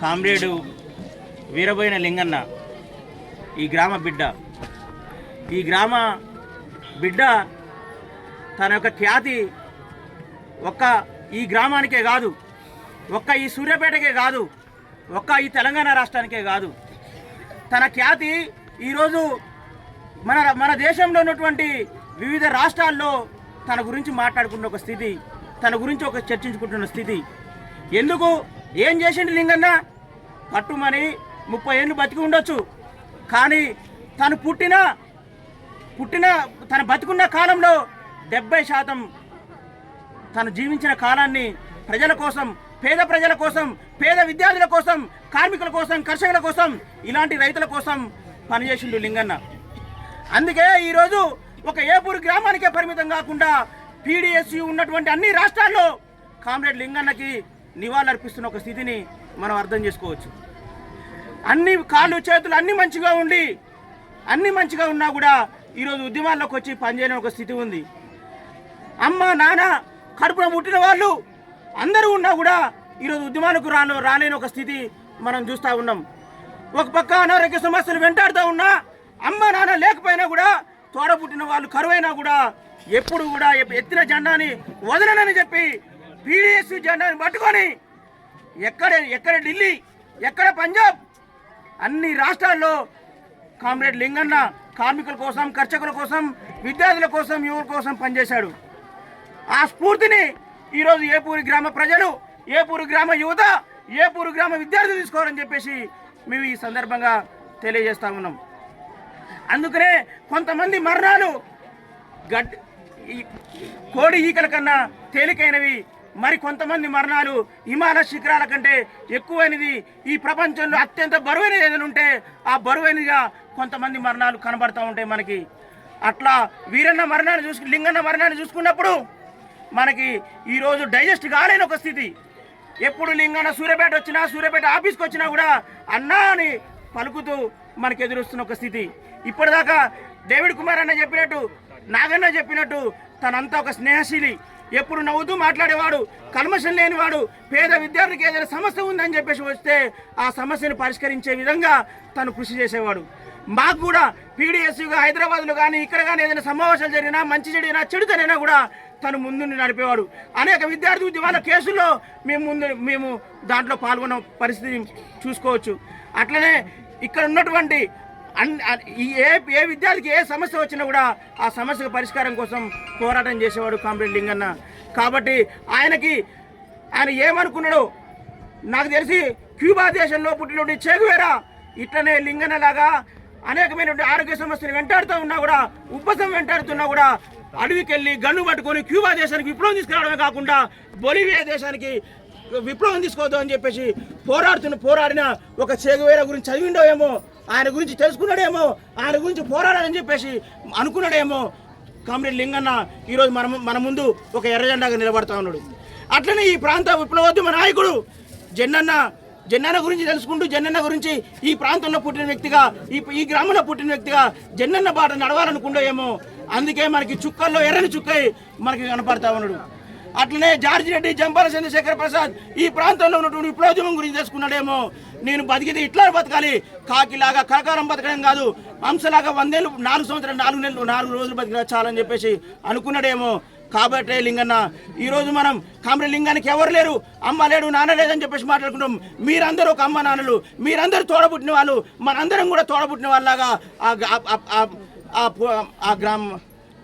Comrade Veeraboina Linganna ఈ గ్రామ బిడ్డ. ఈ గ్రామ బిడ్డ తన యొక్క ఖ్యాతి ఒక్క ఈ గ్రామానికే కాదు ఒక్క ఈ సూర్యాపేటకే కాదు ఒక్క ఈ తెలంగాణ రాష్ట్రానికే కాదు. తన ఖ్యాతి ఈరోజు మన మన దేశంలో ఉన్నటువంటి వివిధ రాష్ట్రాల్లో తన గురించి మాట్లాడుకున్న ఒక స్థితి తన గురించి ఒక చర్చించుకుంటున్న స్థితి. ఎందుకు ఏం చేసిండు లింగన్న? పట్టుమని ముప్పై ఏళ్ళు బతికి ఉండొచ్చు. కానీ తను పుట్టిన పుట్టిన తను బతికున్న కాలంలో డెబ్బై శాతం తను జీవించిన కాలాన్ని ప్రజల కోసం పేద ప్రజల కోసం పేద విద్యార్థుల కోసం కార్మికుల కోసం కర్షకుల కోసం ఇలాంటి రైతుల కోసం పనిచేసిండు లింగన్న. అందుకే ఈరోజు ఒక ఏపూరు గ్రామానికే పరిమితం కాకుండా పీడిఎస్యు ఉన్నటువంటి అన్ని రాష్ట్రాల్లో కామ్రేడ్ లింగన్నకి నివాళులర్పిస్తున్న ఒక స్థితిని మనం అర్థం చేసుకోవచ్చు. అన్ని కాళ్ళు చేతులు అన్ని మంచిగా ఉండి అన్ని మంచిగా ఉన్నా కూడా ఈరోజు ఉద్యమాల్లోకి వచ్చి పనిచేయని ఒక స్థితి ఉంది. అమ్మ నాన్న కడుపున పుట్టిన వాళ్ళు అందరూ ఉన్నా కూడా ఈరోజు ఉద్యమాలకు రాను రాలేని ఒక స్థితి మనం చూస్తూ ఉన్నాం. ఒక పక్క అనారోగ్య సమస్యలు వెంటాడుతూ ఉన్నా అమ్మ నాన్న లేకపోయినా కూడా తోడ పుట్టిన వాళ్ళు కరువైనా కూడా ఎప్పుడు కూడా ఎత్తిన జెండాని వదలనని చెప్పి బీడీఎస్ జెండాను పట్టుకొని ఎక్కడ ఎక్కడ ఢిల్లీ ఎక్కడ పంజాబ్? అన్ని రాష్ట్రాల్లో కామ్రేడ్ లింగన్న కార్మికుల కోసం కర్షకుల కోసం విద్యార్థుల కోసం యువకుల కోసం పనిచేశాడు. ఆ స్ఫూర్తిని ఈరోజు ఏపూరి గ్రామ ప్రజలు ఏపూరు గ్రామ యువత ఏపూరు గ్రామ విద్యార్థులు తీసుకోవాలని చెప్పేసి మేము ఈ సందర్భంగా తెలియజేస్తా ఉన్నాం. అందుకనే కొంతమంది మరణాలు గడ్ కోడి ఈకల కన్నా తేలికైనవి మరి కొంతమంది మరణాలు హిమాలయ శిఖరాల కంటే ఎక్కువైనది ఈ ప్రపంచంలో అత్యంత బరువైనది ఏదైనా ఉంటే ఆ బరువైనదిగా కొంతమంది మరణాలు కనబడతా ఉంటాయి మనకి. అట్లా వీరన్న మరణాన్ని చూసుకు లింగన్న మరణాన్ని చూసుకున్నప్పుడు మనకి ఈరోజు డైజెస్ట్ కాలేని ఒక స్థితి. ఎప్పుడు లింగన్న సూర్యపేట వచ్చినా సూర్యపేట ఆఫీస్కి వచ్చినా కూడా అన్నా అని పలుకుతూ మనకు ఎదురొస్తున్న ఒక స్థితి. ఇప్పటిదాకా డేవిడ్ కుమార్ అన్న చెప్పినట్టు నాగన్న చెప్పినట్టు తనంతా ఒక స్నేహశీలి. ఎప్పుడు నవ్వుతూ మాట్లాడేవాడు కల్మషం లేనివాడు పేద విద్యార్థికి ఏదైనా సమస్య ఉందని చెప్పేసి వస్తే ఆ సమస్యను పరిష్కరించే విధంగా తను కృషి చేసేవాడు. మాకు కూడా పీడిఎస్యుగా హైదరాబాద్లో కానీ ఇక్కడ కానీ ఏదైనా సమావేశాలు జరిగినా మంచి జరిగినా చెడు జరిగినా కూడా తను ముందుండి నడిపేవాడు. అనేక విద్యార్థి ఉద్యమాల కేసుల్లో మేము ముందు మేము దాంట్లో పాల్గొన్న పరిస్థితి చూసుకోవచ్చు. అట్లనే ఇక్కడ ఉన్నటువంటి ఏ ఏ విద్యార్థికి ఏ సమస్య వచ్చినా కూడా ఆ సమస్యకు పరిష్కారం కోసం పోరాటం చేసేవాడు కామ్రేడ్ లింగన్న. కాబట్టి ఆయనకి ఆయన ఏమనుకున్నాడో నాకు తెలిసి క్యూబా దేశంలో పుట్టినటువంటి చేగువేరా ఇట్లనే లింగన్న లాగా అనేకమైనటువంటి ఆరోగ్య సమస్యలు వెంటాడుతూ ఉన్నా కూడా ఉపశమం వెంటాడుతున్నా కూడా అడవికి వెళ్ళి గన్ను పట్టుకొని క్యూబా దేశానికి విప్లవం తీసుకురావడమే కాకుండా బొలివియా దేశానికి విప్లవం తీసుకోవద్దు అని చెప్పేసి పోరాడుతున్న పోరాడిన ఒక చేగువేరా గురించి చదివిండో ఏమో ఆయన గురించి తెలుసుకున్నాడేమో ఆయన గురించి పోరాడాలని చెప్పేసి అనుకున్నాడేమో. కామ్రేడ్ లింగన్న ఈరోజు మన మన ముందు ఒక ఎర్రజెండాగా నిలబడతా ఉన్నాడు. అట్లనే ఈ ప్రాంత విప్లవోద్యమ నాయకుడు జన్నన్న జన్నన్న గురించి తెలుసుకుంటూ జన్నన్న గురించి ఈ ప్రాంతంలో పుట్టిన వ్యక్తిగా ఈ ఈ గ్రామంలో పుట్టిన వ్యక్తిగా జన్నన్న బాట నడవాలనుకుండో ఏమో అందుకే మనకి చుక్కల్లో ఎర్రని చుక్కై మనకి కనపడతా ఉన్నాడు. అట్లనే జార్జి రెడ్డి జంపాల చంద్రశేఖర్ ప్రసాద్ ఈ ప్రాంతంలో ఉన్నటువంటి విప్లవోద్యమం గురించి తెలుసుకున్నాడేమో. నేను బతికితే ఇట్లా బతకాలి. కాకిలాగా కరకారం బతకడం కాదు. హంసలాగా వందేళ్ళు నాలుగు సంవత్సరాలు నాలుగు నెలలు నాలుగు రోజులు బతికినా చాలని చెప్పేసి అనుకున్నాడేమో. కాబట్టే లింగన్న ఈరోజు మనం కామ్రే లింగానికి ఎవరు లేరు? అమ్మ లేడు నాన్న లేదని చెప్పేసి మాట్లాడుకుంటాం. మీరందరూ ఒక అమ్మ నాన్నలు. మీరందరూ తోడబుట్టిన వాళ్ళు. మనందరం కూడా తోడబుట్టిన వాళ్ళలాగా ఆ గ్రామ ఆ గ్రామం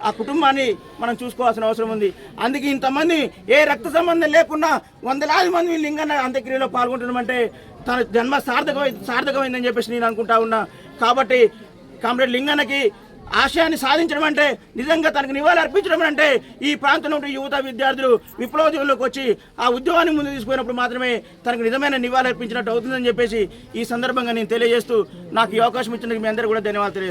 ఆ కుటుంబాన్ని మనం చూసుకోవాల్సిన అవసరం ఉంది. అందుకే ఇంతమంది ఏ రక్త సంబంధం లేకుండా వందలాది మంది లింగన్న అంత్యక్రియలో పాల్గొంటున్నామంటే తన జన్మ సార్థకమై సార్థకమైందని చెప్పేసి నేను అనుకుంటా ఉన్నా. కాబట్టి కామ్రేడ్ లింగన్నకి ఆశయాన్ని సాధించడం అంటే నిజంగా తనకు నివాళి అర్పించడం అంటే ఈ ప్రాంతంలో ఉండే యువత విద్యార్థులు విప్లవోద్యమంలోకి వచ్చి ఆ ఉద్యమాన్ని ముందు తీసుకుపోయినప్పుడు మాత్రమే తనకు నిజమైన నివాళి అర్పించినట్టు అవుతుందని చెప్పేసి ఈ సందర్భంగా నేను తెలియజేస్తూ నాకు ఈ అవకాశం ఇచ్చినందుకు మీ అందరూ కూడా ధన్యవాదాలు తెలియజేస్తాను